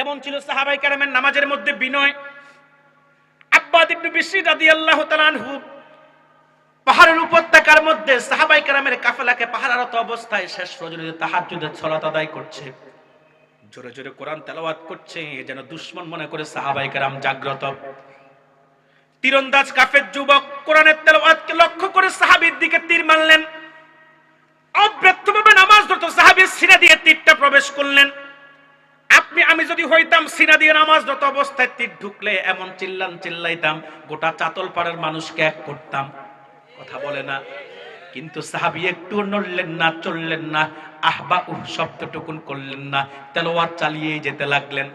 কেমন ছিল সাহাবাই কারামের নামাজের মধ্যে বিনয়, আব্বাদ ইবনে পাহাড়ের উপত্যকার মধ্যে সাহাবাই কারামের কাফেলাকে অবস্থায় শেষ রজনীতে আদায় করছে। জোরে জোরে কোরআন তেলাওয়াত করছে যেন দুশ্মন মনে করে সাহাবাই কারাম জাগ্রত। তীরন্দাজ কাফের যুবক কোরআনের তেলাওয়াতকে লক্ষ্য করে সাহাবীর দিকে তীর মারলেন। অব্যক্তভাবে নামাজ ধরতো সাহাবী সিনা দিয়ে তীরটা প্রবেশ করলেন। আপনি, আমি যদি হইতাম সিনা দিয়ে নামাজ, যত অবস্থায় তীর ঢুকলে এমন চিল্লান চিল্লাইতাম, গোটা চাতল পাড়ার মানুষকে এক করতাম। কথা বলে না। কিন্তু সাহাবি একটু নড়লেন না, চললেন না আহবা উহ শব্দটুকুন করলেন না তেলোয়ার চালিয়ে যেতে লাগলেন।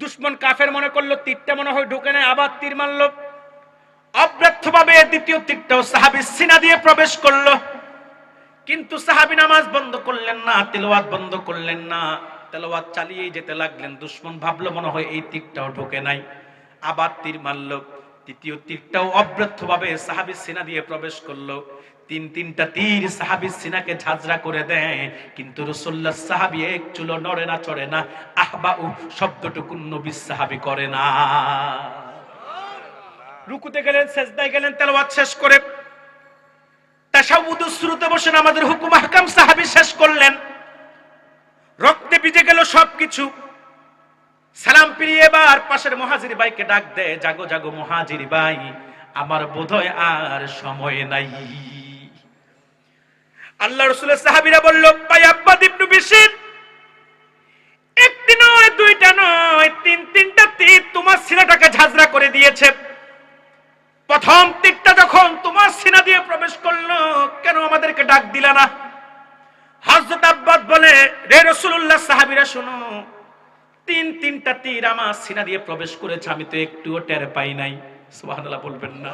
দুশ্মন কাফের মনে করল, তীরটা মনে হয় ঢুকে নেয় আবার তীর মারলো। অব্যর্থভাবে দ্বিতীয় তীরটাও সাহাবি সিনা দিয়ে প্রবেশ করল। কিন্তু সাহাবি নামাজ বন্ধ করলেন না, তেলাওয়াত বন্ধ করলেন না। তেলাওয়াত চালিয়ে যেতে লাগলেন, দুশ্মন ভাবলো মনে হয় এই তীরটাও ঢোকে নাই। আবার তীর মারল, তৃতীয় তীরটাও অব্যর্থভাবে সাহাবি সিনা দিয়ে প্রবেশ করল। তিন তিনটা তীর সাহাবি সিনাকে ঝাঁঝরা করে দেয়, কিন্তু রসুল্লাহ সাহাবি এক চুলো নড়ে না, চড়ে না। আহবা উ শব্দটুকু নবী সাহাবি করে না। রুকুতে গেলেন, সেজদায় গেলেন, তেলাওয়াত শেষ করে। তাসাউদ শুরুতে বসে আমাদের হুকুম হাকাম সাহাবি শেষ করলেন। রক্তে ভিজে গেল সবকিছু। সালাম ফিরিয়ে এবার পাশের মহাজির ভাইকে ডাক দেয় জাগো জাগো মহাজির ভাই, আমার বোধহয় আর সময় নাই। আল্লাহ রসুলের সাহাবিরা বলল, ভাই আব্বাদ ইবনু বিশির, একটি নয়, দুইটা নয়, তিন, তিনটা তীর তোমার সিনাটাকে ঝাঁঝরা করে দিয়েছে। প্রথম তীরটা যখন তোমার সিনা দিয়ে প্রবেশ করল, কেন আমাদেরকে ডাক দিলা না? হযরত আব্বাস বলে, রে রাসূলুল্লাহ, সাহাবীরা শুনো, তিন তিনটা তীর আমার সিনা দিয়ে প্রবেশ করেছে, আমি তো একটুও টের পাই নাই। সুবহানাল্লাহ, বলবেন না।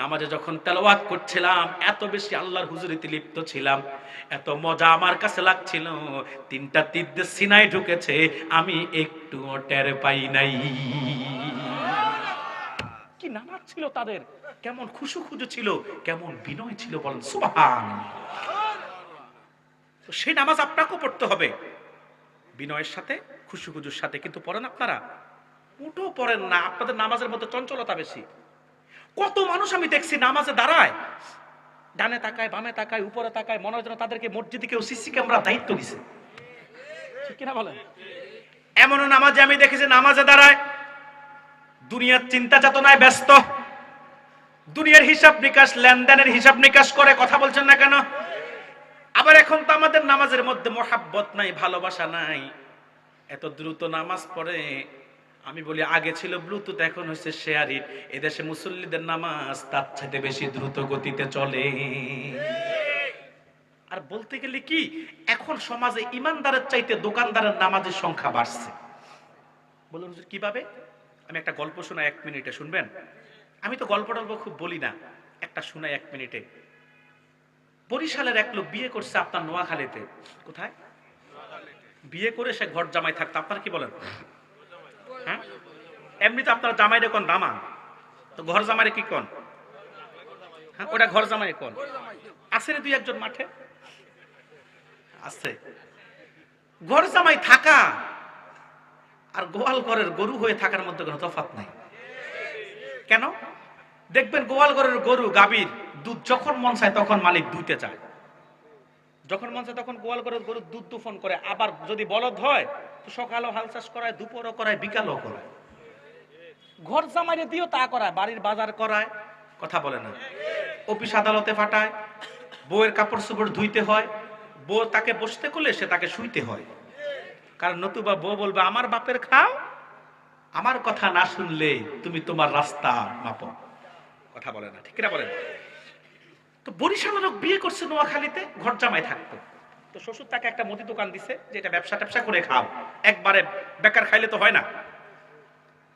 নামাজে যখন তেলাওয়াত করছিলাম, এত বেশি আল্লাহর হুজুরিতে লিপ্ত ছিলাম, এত মজা আমার কাছে লাগছিল, তিনটা তীর সিনায় ঢুকেছে, আমি একটুও টের পাই নাই। কি নামাজ ছিল তাদের, কেমন খুশু খুজু ছিল, কেমন বিনয় ছিল বলেন, সুবহান। তো সেই নামাজ আপনাকেও পড়তে হবে। বিনয়ের সাথে খুশু খুজুর সাথে, কিন্তু পড়েন আপনারা? উঠো পড়েন না, আপনাদের নামাজের মধ্যে চঞ্চলতা বেশি। কত মানুষ আমি দেখছি নামাজে দাঁড়ায়, ডানে তাকায়, বামে তাকায়, উপরে তাকায়, মনে হয় তাদেরকে মসজিদে কেউ সিসি ক্যামেরা দায়িত্ব দিছে। ঠিক কিনা বলেন? এমনও নামাজে আমি দেখেছি নামাজে দাঁড়ায়, দুনিয়ার চিন্তা চেতনায় ব্যস্ত, দুনিয়ার হিসাব নিকাশ, লেনদেনের হিসাব নিকাশ করে কথা বলছেন না কেন? আবার এখন তো আমাদের নামাজের মধ্যে মোহাব্বত নাই, ভালোবাসা নাই। এত দ্রুত নামাজ পড়ে, আমি বলি আগে ছিল ব্লুটুথ, এখন হচ্ছে শেয়ারিট এদেশে মুসল্লিদের নামাজ তার চাইতে বেশি দ্রুত গতিতে চলে। আর বলতে গেলে কি, এখন সমাজে ইমানদারের চাইতে দোকানদারের নামাজের সংখ্যা বাড়ছে। বলুন কীভাবে? আমি একটা গল্প শোনাই, এক মিনিটে, শুনবেন? আমি তো গল্প টল্প খুব বলি না, একটা শোনাই এক মিনিটে। বরিশালের এক লোক বিয়ে করছে আপনার নোয়াখালীতে। কোথায়? বিয়ে করে সে ঘর জামাই থাকতো। আপনার কি বলেন? হ্যাঁ? এমনিতে আপনারা জামাই কোন দামা তো ঘর জামাই কি কোন? হ্যাঁ ওটা ঘর জামাই কোন? আছে রে দুই একজন মাঠে? আছে। ঘর জামাই থাকা, আর গোয়াল ঘরের গরু হয়ে থাকার মধ্যে কোনো তফাৎ নাই। কেন? দেখবেন গোয়াল ঘরের গরু গাভীর। দুধ যখন মন চায় তখন মালিক দুইতে চায়। যখন মন চায় তখন গোয়াল করে গরু দুধ দুফন করে। আবার যদি বলদ হয়, তো সকালও হাল চাষ করায়, দুপুরও করায়, বিকালও করায়। ঘর জামাইরে দিয়েও তা করায়, বাড়ির বাজার করায়, কথা বলে না। অফিস আদালতে ফাটায়, বউয়ের কাপড় চোপড় ধুইতে হয়, বউ তাকে বসতে করলে সে তাকে শুইতে হয়। কারণ নতুবা বউ বলবে, আমার বাপের খাও, আমার কথা না শুনলে তুমি তোমার রাস্তা মাপো। কথা বলে না, ঠিক না বলেন? তো বরিশালের লোক বিয়ে করছে নোয়াখালীতে, ঘর জামাই থাকতো। তো শ্বশুর তাকে একটা মুদি দোকান দিছে, যে এটা ব্যবসা ট্যাবসা করে খাও। একবারে বেকার খাইলে তো হয় না।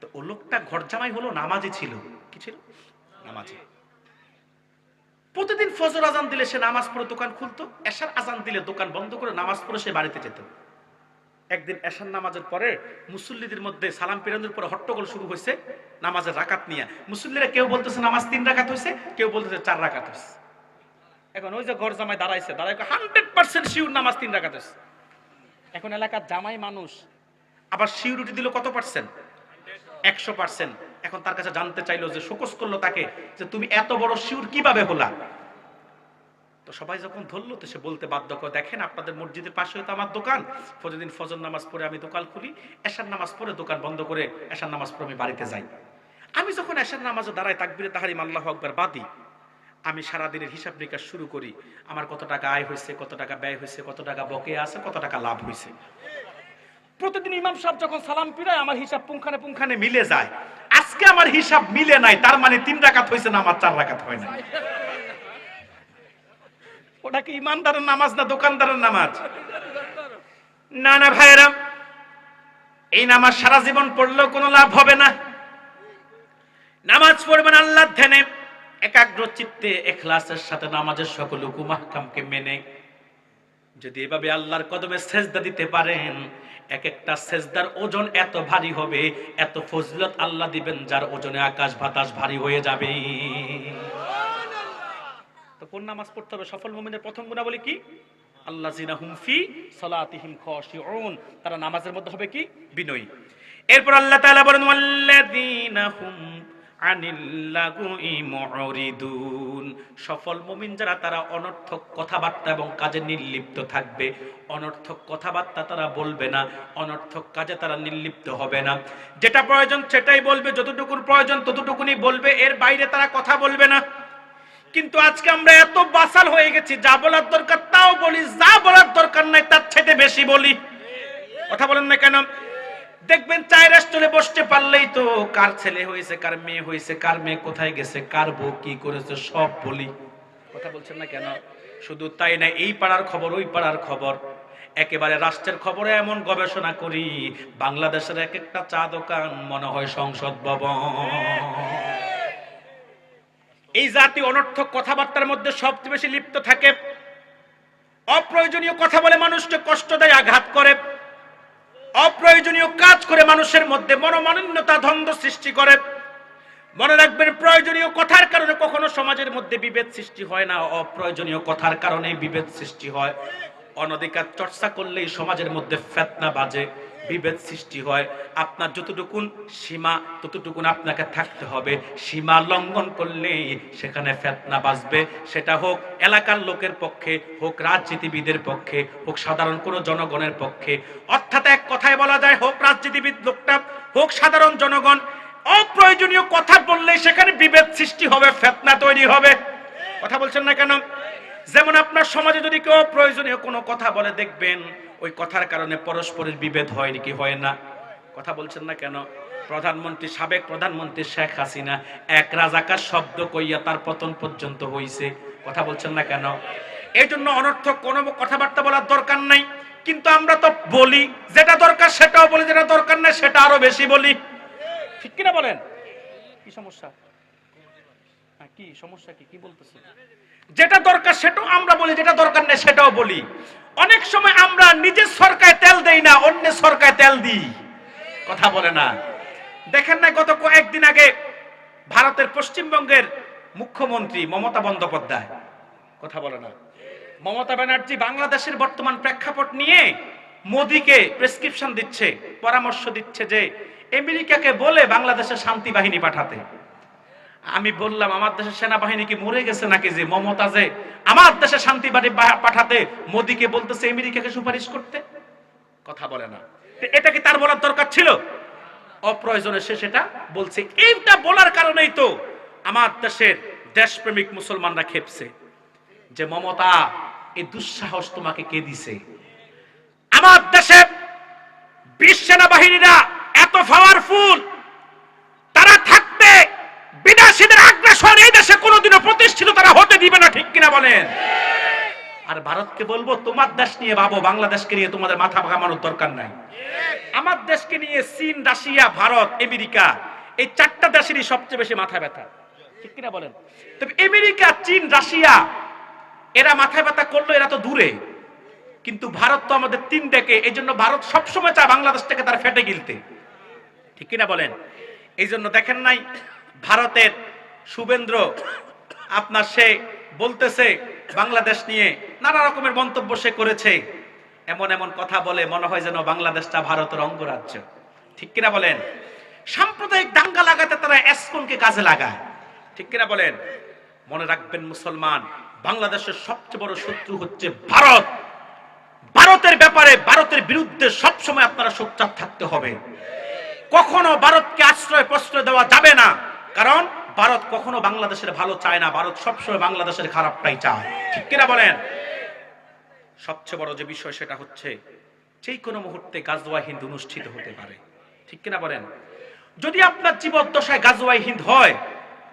তো ও লোকটা ঘর জামাই হলো, নামাজি ছিল। কি ছিল? নামাজি। প্রতিদিন ফজর আজান দিলে সে নামাজ পড়ে দোকান খুলতো, এশার আজান দিলে দোকান বন্ধ করে নামাজ পড়ে সে বাড়িতে যেত। একদিন এশার নামাজের পরে মুসল্লিদের মধ্যে সালাম পেরানোর পরে হট্টগোল শুরু হয়েছে নামাজের রাকাত নিয়ে। মুসল্লিরা কেউ বলতেছে নামাজ তিন রাকাত হয়েছে কেউ বলতেছে চার রাকাত হয়েছে এখন ওই যে ঘর জামাই দাঁড়াইছে দাঁড়াই হান্ড্রেড পার্সেন্ট শিউর নামাজ তিন হয়েছে এখন এলাকার জামাই মানুষ, আবার সিউরিটি দিল কত পার্সেন্ট? একশো পার্সেন্ট। এখন তার কাছে জানতে চাইলো যে শোকস করল তাকে যে, তুমি এত বড় শিউর কীভাবে হলা? তো সবাই যখন ধরলো, তো সে বলতে বাধ্য করে, দেখেন, আপনাদের মসজিদের পাশে হয়তো আমার দোকান। প্রতিদিন ফজর নামাজ পড়ে আমি দোকান খুলি, এশার নামাজ পড়ে দোকান বন্ধ করে এশার নামাজ পড়ে আমি বাড়িতে যাই। আমি যখন এশার নামাজে দাঁড়াই, তাকবিরে তাহারিম আল্লাহ আকবার বাদি। আমি সারাদিনের হিসাব নিকাশ শুরু করি, আমার কত টাকা আয় হয়েছে, কত টাকা ব্যয় হয়েছে, কত টাকা বকে আছে, কত টাকা লাভ হয়েছে। প্রতিদিন ইমাম সাহেব যখন সালাম পিরায় আমার হিসাব পুঙ্খানে পুঙ্খানে মিলে যায়। আজকে আমার হিসাব মিলে নাই, তার মানে তিন রাকাত হয়েছে না আমার চার রাকাত হয় না ওটা কি ইমানদারের নামাজ না দোকানদারের নামাজ? না না ভাইয়েরা, এই নামাজ সারা জীবন পড়লেও কোনো লাভ হবে না। নামাজ পড়বেন আল্লাহর ধ্যানে। একাগ্র চিত্তে এখলাসের সাথে নামাজের সকল হুকুম আহকামকে মেনে। যদি এভাবে আল্লাহর কদমে সেজদা দিতে পারেন এক একটা সেজদার ওজন এত ভারী হবে, এত ফজলত আল্লাহ দিবেন যার ওজনে আকাশ বাতাস ভারী হয়ে যাবে। তো কোন নামাজ পড়তে হবে? সফল মুমিনের প্রথম গুণাবলী কি? আল্লাহ জিনা হুমফি সালাতিহিম খাশিউন। তারা নামাজের মধ্যে হবে কি? বিনয়ী। এরপর আল্লাহ তাআলা বলেন, ওয়াল্লাযীনা হুম সফল মুমিন যারা, তারা অনর্থক কথাবার্তা এবং কাজে নির্লিপ্ত থাকবে। অনর্থক কথাবার্তা তারা বলবে না, অনর্থক কাজে তারা নির্লিপ্ত হবে না। যেটা প্রয়োজন সেটাই বলবে, যতটুকুর প্রয়োজন ততটুকুনি বলবে, এর বাইরে তারা কথা বলবে না। কিন্তু আজকে আমরা এত বাসাল হয়ে গেছি, যা বলার দরকার তাও বলি, যা বলার দরকার নাই তার ছেটে বেশি বলি। কথা বলেন না কেন? দেখবেন চায়ের রেস্টুরে বসতে পারলেই তো কার ছেলে হয়েছে, কার মেয়ে হয়েছে, কার মেয়ে কোথায় গেছে, কার বউ কি করেছে, সব বলি। কথা বলছেন না কেন? শুধু তাই না, এই পাড়ার খবর, ওই পাড়ার খবর। একেবারে রাষ্ট্রের খবরে এমন গবেষণা করি, বাংলাদেশের এক একটা চা দোকান মনে হয় সংসদ ভবন। এই জাতি অনর্থক কথাবার্তার মধ্যে সবচেয়ে বেশি লিপ্ত থাকে। অপ্রয়োজনীয় কথা বলে মানুষকে কষ্ট দেয়, আঘাত করে। অপ্রয়োজনীয় কাজ করে মানুষের মধ্যে মনোমালিন্যতা, দ্বন্দ্ব সৃষ্টি করে। মনে রাখবেন, প্রয়োজনীয় কথার কারণে কখনো সমাজের মধ্যে বিভেদ সৃষ্টি হয় না, অপ্রয়োজনীয় কথার কারণে বিভেদ সৃষ্টি হয়। অনধিকার চর্চা করলেই সমাজের মধ্যে ফেতনা বাজে। বিভেদ সৃষ্টি হয়। আপনার যতটুকুন সীমা, ততটুকুন আপনাকে থাকতে হবে। সীমা লঙ্ঘন করলেই সেখানে ফেতনা বাঁচবে। সেটা হোক এলাকার লোকের পক্ষে, হোক রাজনীতিবিদের পক্ষে, হোক সাধারণ কোনো জনগণের পক্ষে। অর্থাৎ এক কথায় বলা যায়, হোক রাজনীতিবিদ লোকটা, হোক সাধারণ জনগণ, অপ্রয়োজনীয় কথা বললেই সেখানে বিভেদ সৃষ্টি হবে, ফেতনা তৈরি হবে। কথা বলছেন না কেন? যেমন আপনার সমাজে যদি কেউ প্রয়োজনীয় কোনো কথা বলে, দেখবেন ওই কথার কারণে পরস্পরের বিভেদ হয় নাকি হয় না? কথা বলছেন না কেন? প্রধানমন্ত্রী, সাবেক প্রধানমন্ত্রী শেখ হাসিনা এক রাজাকার শব্দ কইয়া তার পতন পর্যন্ত হইছে। কথা বলছেন না কেন? এই জন্য অনর্থক কোনো কথাবার্তা বলার দরকার নাই। কিন্তু আমরা তো বলি, যেটা দরকার সেটাও বলি, যেটা দরকার নাই সেটা আরও বেশি বলি। ঠিক কিনা বলেন? কি সমস্যা? কি? সমস্যা কি? কি বলতেছেন যেটা দরকার সেটাও আমরা বলি, যেটা দরকার নেই সেটাও বলি। অনেক সময় আমরা নিজের সরকারে তেল দেই না অন্য সরকারে তেল দিই। কথা বলে না। দেখেন না, গত কয়েকদিন আগে ভারতের পশ্চিমবঙ্গের মুখ্যমন্ত্রী মমতা বন্দ্যোপাধ্যায়, কথা বলে না। মমতা ব্যানার্জি বাংলাদেশের বর্তমান প্রেক্ষাপট নিয়ে মোদিকে প্রেসক্রিপশন দিচ্ছে, পরামর্শ দিচ্ছে যে, আমেরিকাকে বলে বাংলাদেশের শান্তি বাহিনী পাঠাতে। আমি বললাম, আমার দেশের সেনাবাহিনী কি মরে গেছে নাকি যে মমতা যে আমার দেশে শান্তি বাহিনী বা- পাঠাতে মোদীকে বলতেছে আমেরিকাকে সুপারিশ করতে? কথা বলে না। এটা কি তার বলার দরকার ছিল? অপ্রয়োজনে সে সেটা বলছে। এইটা বলার কারণেই তো আমার দেশের দেশপ্রেমিক মুসলমানরা খেপছে যে, মমতা, এই দুঃসাহস তোমাকে কে দিছে? আমার দেশে বিশ সেনাবাহিনীরা এত পাওয়ারফুল বিদেশিদের আগ্রাসন এই দেশে কোনোদিনও প্রতিষ্ঠিত তারা হতে দিবে না, ঠিক কিনা বলেন? আর ভারতকে বলব, তোমার দেশ নিয়ে ভাবো, বাংলাদেশকে নিয়ে তোমাদের মাথা ঘামানোর দরকার নাই। আমার দেশকে নিয়ে চীন, রাশিয়া, ভারত, আমেরিকা, এই চারটা দেশেরই সবচেয়ে বেশি মাথা ব্যথা। ঠিক কিনা বলেন? তবে আমেরিকা, চীন, রাশিয়া, এরা মাথা ব্যথা করল, এরা তো দূরে। কিন্তু ভারত তো আমাদের তিন দেখে এই জন্য ভারত সবসময় চায় বাংলাদেশ থেকে তার ফেটে গিলতে। ঠিক কিনা বলেন? এই জন্য দেখেন নাই, ভারতের শুভেন্দ্র, আপনার সে বলতেছে বাংলাদেশ নিয়ে নানা রকমের মন্তব্য সে করেছে। এমন এমন কথা বলে মনে হয় যেন বাংলাদেশটা ভারতের অঙ্গরাজ্য। ঠিক কিনা বলেন? সাম্প্রদায়িক দাঙ্গা লাগাতে তারা এসকনকে কাজে লাগায়। ঠিক কিনা বলেন? মনে রাখবেন মুসলমান, বাংলাদেশের সবচেয়ে বড় শত্রু হচ্ছে ভারত। ভারতের ব্যাপারে, ভারতের বিরুদ্ধে সবসময় আপনারা সোচ্চার থাকতে হবে। কখনো ভারতকে আশ্রয় প্রশ্রয় দেওয়া যাবে না। কারণ ভারত কখনো বাংলাদেশের ভালো চায় না, ভারত সবসময় বাংলাদেশের খারাপটাই চায়। ঠিক কিনা বলেন? সবচেয়ে বড় যে বিষয় সেটা হচ্ছে যে কোনো মুহূর্তে গাজওয়া হিন্দ অনুষ্ঠিত হতে পারে। ঠিক কিনা বলেন? যদি আপনার জীবদ্দশায় গাজওয়াই হিন্দ হয়,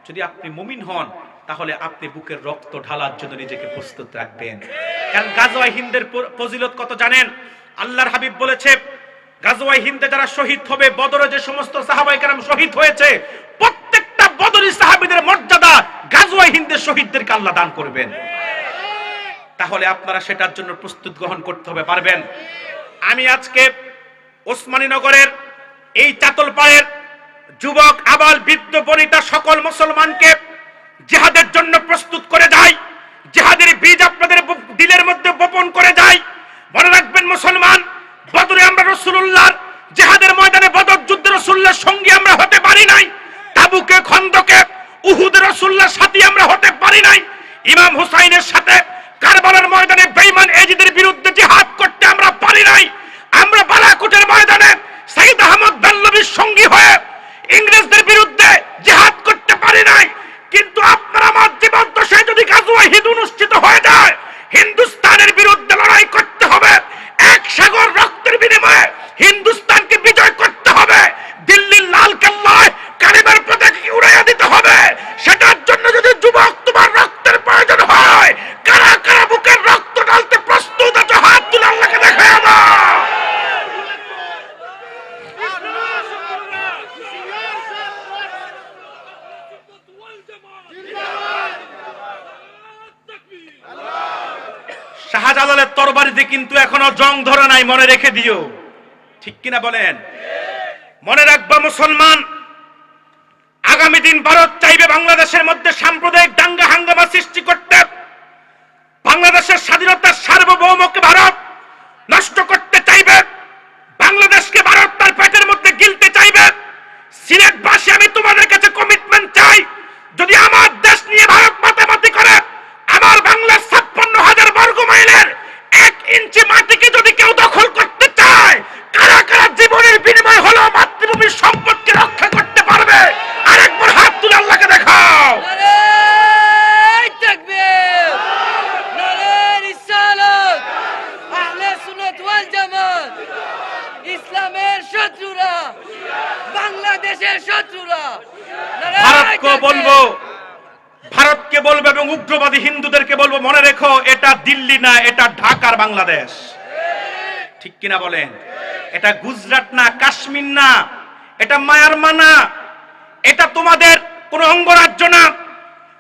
যদি আপনি মুমিন হন, তাহলে আপনি বুকের রক্ত ঢালার জন্য নিজেকে প্রস্তুত রাখবেন। কারণ গাজওয়াই হিন্দের ফজিলত কত জানেন? আল্লাহর হাবিব বলেছে গাজওয়াই হিন্দে যারা শহীদ হবে, বদরে যে সমস্ত সাহাবাই কারাম শহীদ হয়েছে গাজওয়াই হিন্দের শহীদদেরকে আল্লাহ দান করবেন। তাহলে আপনারা সেটার জন্য প্রস্তুত গ্রহণ করতে হবে, পারবেন? আমি আজকে ওসমানীনগরের এই চাতলপাড়ের যুবক, আবাল, বৃদ্ধ, বনিতা সকল মুসলমানকে জিহাদের জন্য প্রস্তুত করে যাই জিহাদের বীজ আপনাদের বু- দিলের মধ্যে বপন করে যাই মনে রাখবেন মুসলমান বদরে আমরা রসুল্লাহর জিহাদের ময়দানে বদর যুদ্ধে রসুল্লাহর সঙ্গী আমরা হতে পারি নাই তাবুকে খন্দকে উহুদের রসুল্লাহর সাথী আমরা হতে পারি নাই ইমাম হুসাইনের সাথে কারবালার ময়দানে বেঈমান এজিদের বিরুদ্ধে জিহাদ করতে আমরা পারি নাই আমরা বালাকোটের ময়দানে সাইদ আহমদ বেল্লবীর সঙ্গী হয়ে ইংরেজদের বিরুদ্ধে জিহাদ করতে পারি নাই কিন্তু আপনার আমার জীবদ্দশায় যদি গাজওয়া হিদ অনুষ্ঠিত হয়ে যায় হিন্দুস্তানের বিরুদ্ধে লড়াই করতে হবে এক সাগর রক্তের বিনিময়ে হিন্দুস্তানকে বিজয় করতে হবে দিল্লির লাল কেল্লায় কারিমের পতাকা উড়াইয়া দিতে হবে সেটার জন্য যদি যুবক তোমার রক্তের প্রয়োজন হয় কারা কারা বুকের রক্ত ঢালতে প্রস্তুত আছে হাত তুলে আল্লাহকে দেখায় দাও শাহজালালের তরবারিতে কিন্তু এখনও জং ধরে নাই, মনে রেখে দিও। ঠিক কিনা বলেন? মনে রাখবা, মুসলমান, আগামী দিন ভারত চাইবে বাংলাদেশের মধ্যে সাম্প্রদায়িক দাঙ্গা হাঙ্গামা সৃষ্টি করতে। বাংলাদেশের স্বাধীনতার সার্বভৌমকে ভারত নষ্ট করতে চাইবে বাংলাদেশকে ভারত তার পেটের মধ্যে গিলতে চাইবে সিলেটবাসী আমি তোমাদের কাছে কমিটমেন্ট চাই যদি আমার দেশ নিয়ে ভারত মাতামাতি করে আমার বাংলার ছাপ্পান্ন হাজার বর্গ মাইলের এক ইঞ্চি মাটিকে যদি কেউ দখল করতে চায় কারা কারা জীবনের বিনিময় হলো মাতৃভূমির সম্পদকে রক্ষা করতে পারবে আরেকবার হাত তুলে আল্লাহকে দেখাও নারে তাকবীর নারে রিসালাত আহলে সুন্নাত ওয়াল জামাত ইসলামের শত্রুরা বাংলাদেশের শত্রুরা নারে ভারতকে তাকবীর। বলব ভারতকে বলব এবং উগ্রবাদী হিন্দুদেরকে বলব মনে রেখো এটা দিল্লি না এটা ঢাকার বাংলাদেশ। ঠিক কিনা বলেন? এটা গুজরাট না, কাশ্মীর না, এটা মায়ানমার না, এটা তোমাদের কোন অঙ্গরাজ্য না,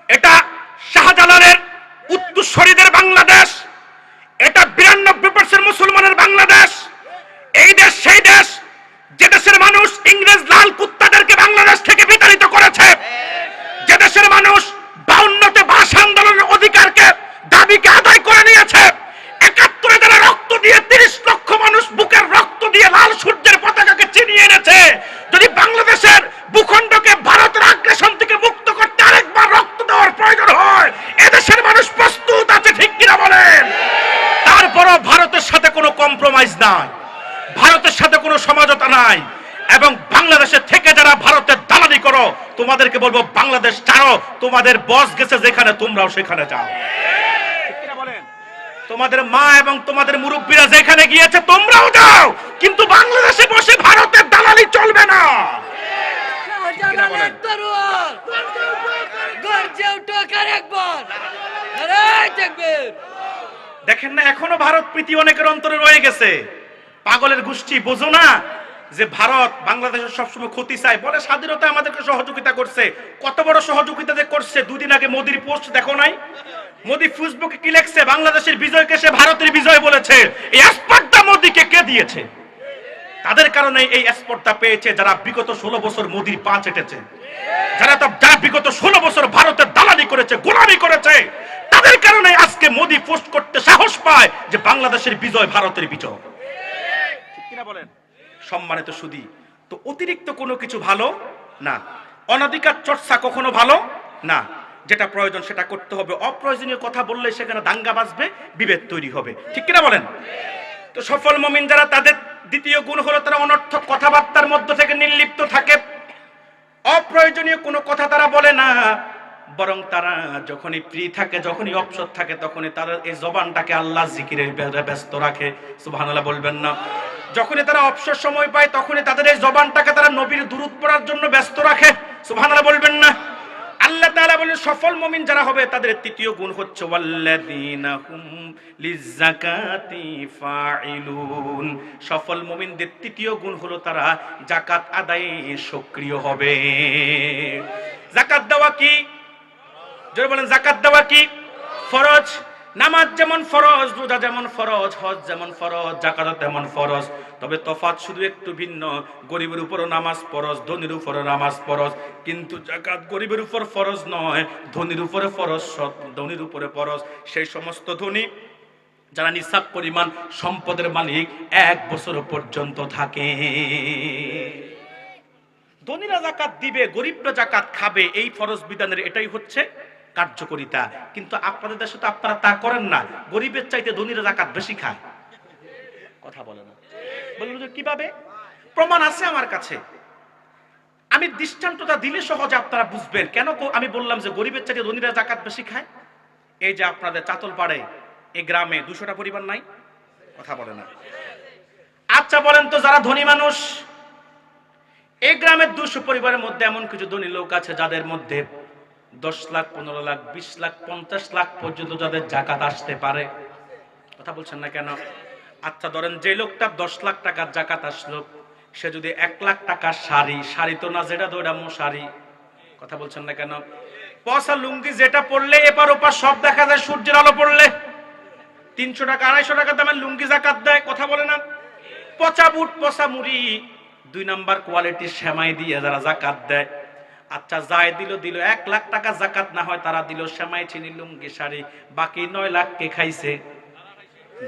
এটা শাহজালালের উত্তরসূরিদের বাংলাদেশ, এটা বিরানব্বই পার্সেন্ট মুসলমানের বাংলাদেশ, এই দেশ সেই দেশ, যে দেশের মানুষ ইংরেজ লাল কুত্তাদেরকে বাংলাদেশ থেকে বিতাড়িত করেছে যে দেশের মানুষ বাউন্নতে ভাষা আন্দোলনের অধিকারকে দাবিকে আদায় করে নিয়েছে একাত্তরে যারা রক্ত দিয়ে তিরিশ লক্ষ মানুষ বুকের রক্ত দিয়ে লাল সূর্যের পতাকাকে চিনিয়ে এনেছে যদি বাংলাদেশের ভূখণ্ডকে ভারতের আগ্রাসন থেকে মুক্ত করতে আরেকবার রক্ত দেওয়ার প্রয়োজন হয় এদেশের মানুষ প্রস্তুত আছে ঠিক কিনা বলেন তারপরও ভারতের সাথে কোনো কম্প্রোমাইজ নাই। ভারতের সাথে কোনো সমঝোতা নাই এবং বাংলাদেশে থেকে যারা ভারতের দালালি করো, তোমাদেরকে বলব, বাংলাদেশ ছাড়ো, তোমাদের বস গেছে যেখানে, তোমরাও সেখানে যাও? তোমাদের মা এবং তোমাদের মুরব্বীরা যেখানে গিয়েছে, তোমরাও যাও। কিন্তু বাংলাদেশে বসে ভারতের দালালি চলবে না। তাকবীর দেখেন না, এখনও ভারত প্রীতি অনেকের অন্তরে রয়ে গেছে। পাগলের গোষ্ঠী, বোঝো না যে ভারত বাংলাদেশের সবসময় ক্ষতি চায়। বলে স্বাধীনতা আমাদেরকে সহযোগিতা করছে। কত বড় সহযোগিতা যে করছে, দুদিন আগে মোদির পোস্ট দেখো নাই? মোদি ফেসবুকে কি লেখছে? বাংলাদেশের বিজয়কে সে ভারতের বিজয় বলেছে। এই স্পর্ধা মোদিকে কে দিয়েছে? তাদের কারণে এই স্পর্ধা পেয়েছে যারা বিগত ষোলো বছর মোদির পা চেটেছে। যারা তো যারা বিগত ষোলো বছর ভারতের দালালি করেছে, গোলামি করেছে। তাদের কারণে আজকে মোদি পোস্ট করতে সাহস পায় যে বাংলাদেশের বিজয় ভারতের বিজয়। কিনা বলেন? সম্মানিত সুদী, তো অতিরিক্ত কোনো কিছু ভালো? না। অনধিকার চর্চা কখনো ভালো? না। যেটা প্রয়োজন সেটা করতে হবে। অপ্রয়োজনীয় কথা বললে সেখানে দাঙ্গা বাজবে, বিভেদ তৈরি হবে। ঠিক কিনা বলেন? তো সফল মমিন যারা, তাদের দ্বিতীয় গুণ হলো তারা অনর্থক কথাবার্তার মধ্য থেকে নির্লিপ্ত থাকে। অপ্রয়োজনীয় কোনো কথা তারা বলে না। বরং তারা যখনই ফ্রি থাকে, যখনই অবসর থাকে, তখনই তারা এই জবানটাকে আল্লাহ জিকিরে ব্যস্ত রাখে। সুবহানাল্লাহ বলবেন না। যখনই তারা অবসর সময় পায়, তখনই তাদের এই জবানটাকে তারা নবীর দূরত পড়ার জন্য ব্যস্ত রাখে। সুবহানাল্লাহ বলবেন না। আল্লাহ তাআলা বলেন সফল মুমিন যারা হবে, তাদের তৃতীয় গুণ হচ্ছে, ওয়াল্লাযীনা হুম লিযাকাতি ফাইলুন সফল মুমিনদের তৃতীয় গুণ হলো তারা জাকাত আদায়ে সক্রিয় হবে। জাকাত দেওয়া কি? জোরে বলেন, জাকাত দেওয়া কি? ফরজ। নামাজ যেমন ফরজ, রোজা যেমন ফরজ, হজ যেমন ফরজ, জাকাত তেমন ফরজ। তবে তফাৎ শুধু একটু ভিন্ন। গরিবের উপরও নামাজ ফরজ, ধনীর উপরও নামাজ ফরজ। কিন্তু জাকাত গরিবের উপর ফরজ নয়, ধনীর উপরে ফরজ ধনীর উপরে ফরজ। সেই সমস্ত ধনী, যারা নিঃসাব পরিমাণ সম্পদের মালিক, এক বছর পর্যন্ত থাকে। ধনীরা জাকাত দিবে, গরিবরা জাকাত খাবে, এই ফরজ বিধানের এটাই হচ্ছে কার্যকরিতা। কিন্তু আপনাদের দেশে তো আপনারা তা করেন না। গরিবের চাইতে ধনীরা জাকাত বেশি খায়। কথা বলে না। বলল যে কীভাবে? প্রমাণ আছে আমার কাছে। আমি দৃষ্টান্তটা দিলে সহজে আপনারা বুঝবেন। কেন আমি বললাম যে গরিবের চাইতে ধনীরা জাকাত বেশি খায়? এই যে আপনাদের চাতল পাড়ে এই গ্রামে দুশোটা পরিবার নাই? কথা বলে না। আচ্ছা বলেন তো, যারা ধনী মানুষ, এই গ্রামের দুশো পরিবারের মধ্যে এমন কিছু ধনী লোক আছে যাদের মধ্যে দশ লাখ, পনেরো লাখ, বিশ লাখ, পঞ্চাশ লাখ পর্যন্ত যাদের জাকাত আসতে পারে। কথা বলছেন না কেন? আচ্ছা ধরেন যে লোকটা দশ লাখ টাকার জাকাত আসলো, সে যদি এক লাখ টাকার শাড়ি শাড়ি তো না যেটা দৌড়া শাড়ি। কথা বলছেন না কেন? পয়সা, লুঙ্গি যেটা পড়লে এপার ওপার সব দেখা যায়, সূর্যের আলো পড়লে। তিনশো টাকা, আড়াইশো টাকা দামের লুঙ্গি জাকাত দেয়, কথা বলে না? পচা বুট, পচা মুড়ি, দুই নাম্বার কোয়ালিটির সেমাই দিয়ে যারা জাকাত দেয় আচ্ছা যায় দিল দিল। এক লাখ টাকা জাকাত না হয় তারা দিল সেমাই চিনি, লুঙ্গি, শাড়ি, বাকি নয় লাখ কে খাইছে?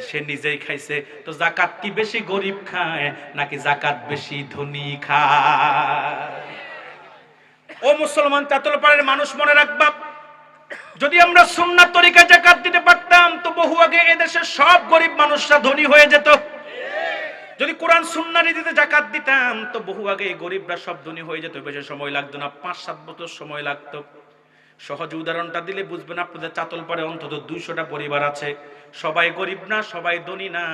সে নিজেই খাইছে। তো জাকাত কি বেশি গরিব খায়, নাকি জাকাত বেশি ধনী খায়? ও মুসলমান চাতলপাড়ের মানুষ, মনে রাখবা, যদি আমরা সুন্নাত তরিকায় জাকাত দিতে পারতাম, তো বহু আগে এদেশের সব গরিব মানুষরা ধনী হয়ে যেত। যদি কোরআন সুন্না নীতিতে জাকাত দিতাম, তো বহু আগে গরিবরা সব ধনী হয়ে যেত। বেশি সময় লাগতো না পাঁচ সাত বছর সময় লাগতো। সহজ উদাহরণটা দিলে বুঝবেন আপনাদের চাতল পাড়ে অন্তত দুইশোটা পরিবার আছে। সবাই গরিব না, সবাই ধনী না।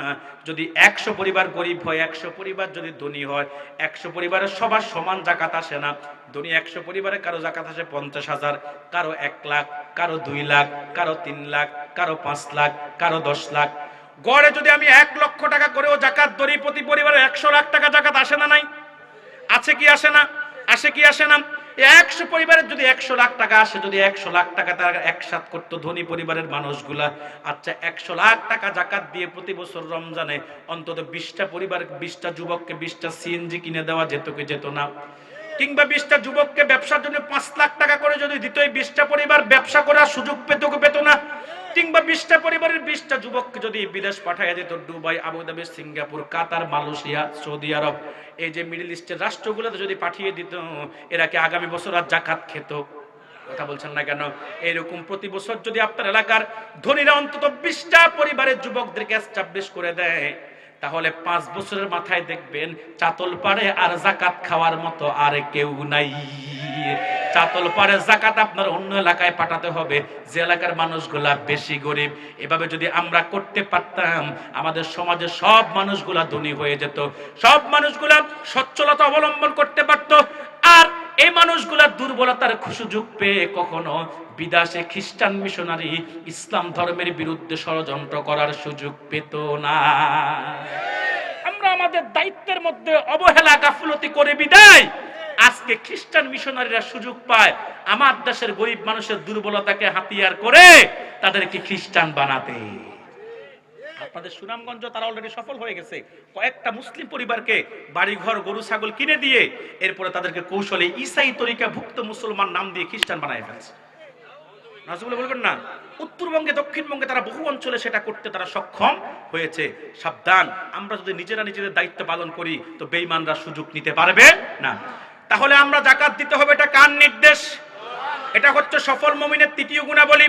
যদি একশো পরিবার গরিব হয়, একশো পরিবার যদি ধনী হয়, একশো পরিবারের সবার সমান জাকাত আসে না। ধনী একশো পরিবারে কারও জাকাত আসে পঞ্চাশ হাজার, কারও এক লাখ, কারও দুই লাখ, কারও তিন লাখ, কারও পাঁচ লাখ, কারও দশ লাখ। গড়ে যদি আমি এক লক্ষ টাকা করেও জাকাত ধরি, প্রতি পরিবারে একশো লাখ টাকা জাকাত আসে না নাই? আছে কি আসে না? আসে কি আসে না? একশো পরিবারের যদি একশো লাখ টাকা আসে, যদি একশো লাখ টাকা তারা একসাথ করতো ধনী পরিবারের মানুষগুলা আচ্ছা একশো লাখ টাকা জাকাত দিয়ে প্রতি বছর রমজানে অন্তত বিশটা পরিবার, বিশটা যুবককে, বিশটা সিএনজি কিনে দেওয়া যেত কি যেত না? কিংবা বিশটা যুবককে ব্যবসার জন্য পাঁচ লাখ টাকা করে যদি দিত বিশটা পরিবার ব্যবসা করার সুযোগ পেত পেত না? কিংবা বিশটা পরিবারের বিশটা যুবককে যদি বিদেশ পাঠাইয়া দিত, Dubai, Abu Dhabi, Singapore, Qatar, Malaysia, Saudi Arab, এই যে মিডল ইস্টের রাষ্ট্রগুলোতে যদি পাঠিয়ে দিত, এরা কি আগামী বছর আর জাকাত খেত? কথা বলছেন না কেন? এরকম প্রতি বছর যদি আপনার এলাকার ধনীরা অন্তত বিশটা পরিবারের যুবকদেরকে এস্টাবলিশ করে দেয়, তাহলে পাঁচ বছরের মাথায় দেখবেন, চাতল পাড়ে আর জাকাত খাওয়ার মতো আর কেউ নাই। চাতল পাড়ে জাকাত আপনার অন্য এলাকায় পাঠাতে হবে। যে এলাকার মানুষগুলা বেশি গরিব, এভাবে যদি আমরা করতে পারতাম, আমাদের সমাজে সব মানুষগুলা ধনী হয়ে যেত। সব মানুষগুলা সচ্ছলতা অবলম্বন করতে পারত। আর এই মানুষগুলা দুর্বলতার সুযোগ পেয়ে কখনো বিদেশে খ্রিস্টান মিশনারি ইসলাম ধর্মের বিরুদ্ধে ষড়যন্ত্র করার সুযোগ পেত না। আমরা আমাদের দায়িত্বের মধ্যে অবহেলা গাফলতি করে বিদায়। আজকে খ্রিস্টান মিশনারিরা সুযোগ পায় আমার দেশের গরিব মানুষের দুর্বলতাকে হাতিয়ার করে তাদেরকে খ্রিস্টান বানাতে। আপনাদের সুনামগঞ্জ তারা অলরেডি সফল হয়ে গেছে। কয়েকটা মুসলিম পরিবারকে বাড়িঘর, গরু, ছাগল কিনে দিয়ে এরপরে তাদেরকে কৌশলে ইসাই তরিকা ভুক্ত মুসলমান নাম দিয়ে খ্রিস্টান বানায় ফেলছে। নাজুবুল্লাহ বলবেন না, উত্তরবঙ্গে, দক্ষিণবঙ্গে তারা বহু অঞ্চলে সেটা করতে তারা সক্ষম হয়েছে। সাবধান, আমরা যদি নিজেরা নিজেদের দায়িত্ব পালন করি, তো বেঈমানরা সুযোগ নিতে পারবে না। তাহলে আমরা জাকাত দিতে হবে, এটা কার নির্দেশ? এটা হচ্ছে সফল মমিনের তৃতীয় গুণাবলী।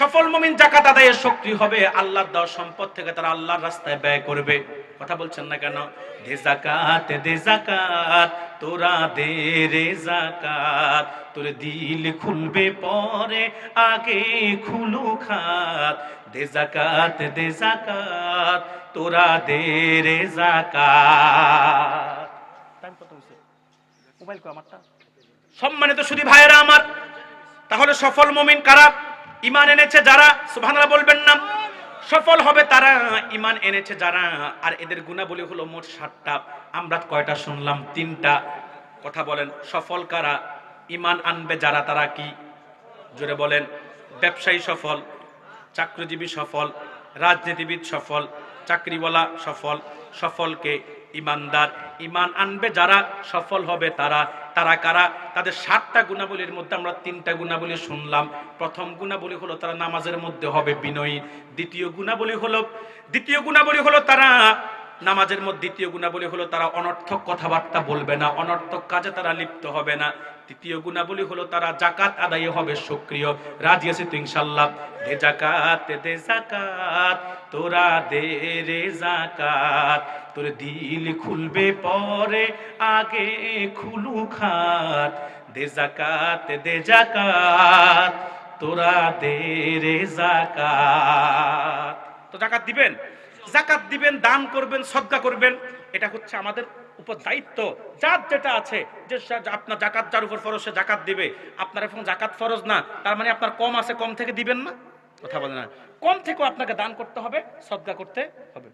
সফল মমিন জাকাত আদায়ে শক্তি হবে, আল্লাহর দেওয়া সম্পদ থেকে তারা আল্লাহর রাস্তায় ব্যয় করবে। কথা বলছেন না কেন? দে জাকাত দে জাকাত তোরা দে রে জাকাত তোর দিল খুলবে পরে, আগে খুলু খাত। দে জাকাত দে জাকাত তোরা দে রে জাকাত মোবাইল কো আমারটা। সম্মানিত শুধু ভাইয়েরা আমার, তাহলে সফল মুমিন কারা? ইমান এনেছে যারা? সুবহানাল্লাহ বলবেন না। সফল হবে তারা। ইমান এনেছে যারা? আর এদের গুণাবলী হলো মোট সাতটা। আমরা কয়টা শুনলাম? তিনটা। কথা বলেন, সফল কারা? ইমান আনবে যারা, তারা কি? জোরে বলেন, ব্যবসায়ী সফল, চাকরিজীবী সফল, রাজনীতিবিদ সফল, চাকরিওয়ালা সফল, সফলকে ইমানদার ইমান আনবে, যারা সফল হবে তারা তারা কারা? তাদের সাতটা গুণাবলীর মধ্যে আমরা তিনটা গুণাবলী শুনলাম। প্রথম গুণাবলী হলো তারা নামাজের মধ্যে হবে বিনয়ী। দ্বিতীয় গুণাবলী হলো, দ্বিতীয় গুণাবলী হলো তারা নামাজের মধ্যে, দ্বিতীয় গুণাবলী হলো তারা অনর্থক কথাবার্তা বলবে না, অনর্থক কাজে তারা লিপ্ত হবে না। তৃতীয় গুণাবলী হলো তারা জাকাত আদায় হবে সক্রিয়। রাজি আছে তো ইনশাল্লাহ দে জাকাত দে জাকাত তোরা দে রে জাকাত। তোর দিল খুলবে পরে, আগে খুলু খাত। দে জাকাত দে জাকাত, তোরা দে রে জাকাত। তো জাকাত দিবেন? জাকাত দিবেন, দান করবেন সদ্গা করবেন। এটা হচ্ছে আমাদের উপর দায়িত্ব যার যেটা আছে যে আপনার জাকাত যার উপর ফরজ, সে জাকাত দিবে। আপনার এখন জাকাত ফরজ না, তার মানে আপনার কম আছে, কম থেকে দিবেন না? কথা বলে না। কম থেকেও আপনাকে দান করতে হবে, সদ্গা করতে হবে।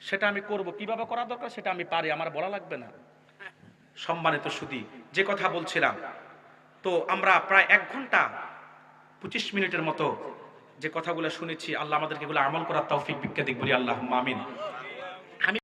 সেটা আমি করব, কীভাবে করা দরকার সেটা আমি পারি, আমার বলা লাগবে না। সম্মানিত সুদী, যে কথা বলছিলাম, তো আমরা প্রায় এক ঘণ্টা, পঁচিশ মিনিটের মতো যে কথাগুলো শুনেছি, আল্লাহ আমাদেরকে এগুলো আমল করার তৌফিক বিজ্ঞা দিক বলি আল্লাহ আমিন।